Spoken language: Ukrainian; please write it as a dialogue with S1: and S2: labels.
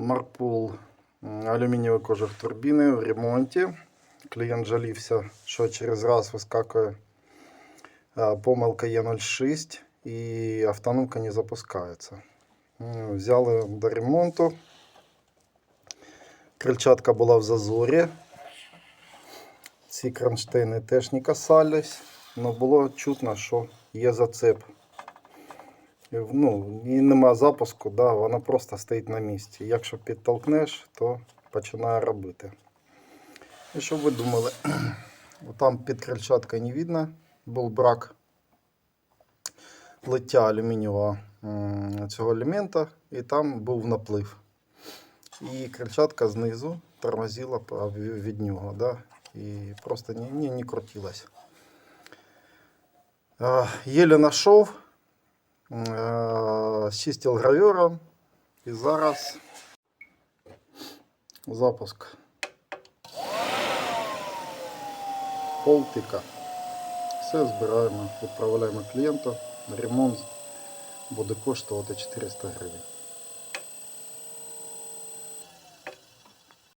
S1: Марпул алюмінієвий кожух турбіни в ремонті. Клієнт жалівся, що через раз вискакує помилка Е06 і автономка не запускається. Взяли до ремонту. Крильчатка була в зазорі. Ці кронштейни теж не касались, але було чутно, що є зацеп. Ну, і нема запуску, да, вона просто стоїть на місці. Якщо підтолкнеш, то починає робити. І що ви думали? Там під крильчаткою не видно, був брак лиття алюмінієвого цього елемента, і там був наплив. І крильчатка знизу тормозила від нього, да? і просто не, не, не крутилась. А, Єле знайшов, е, чистив гравюру і зараз запуск. Полтика. Все збираємо, відправляємо клієнту. Ремонт буде коштувати 400 гривень.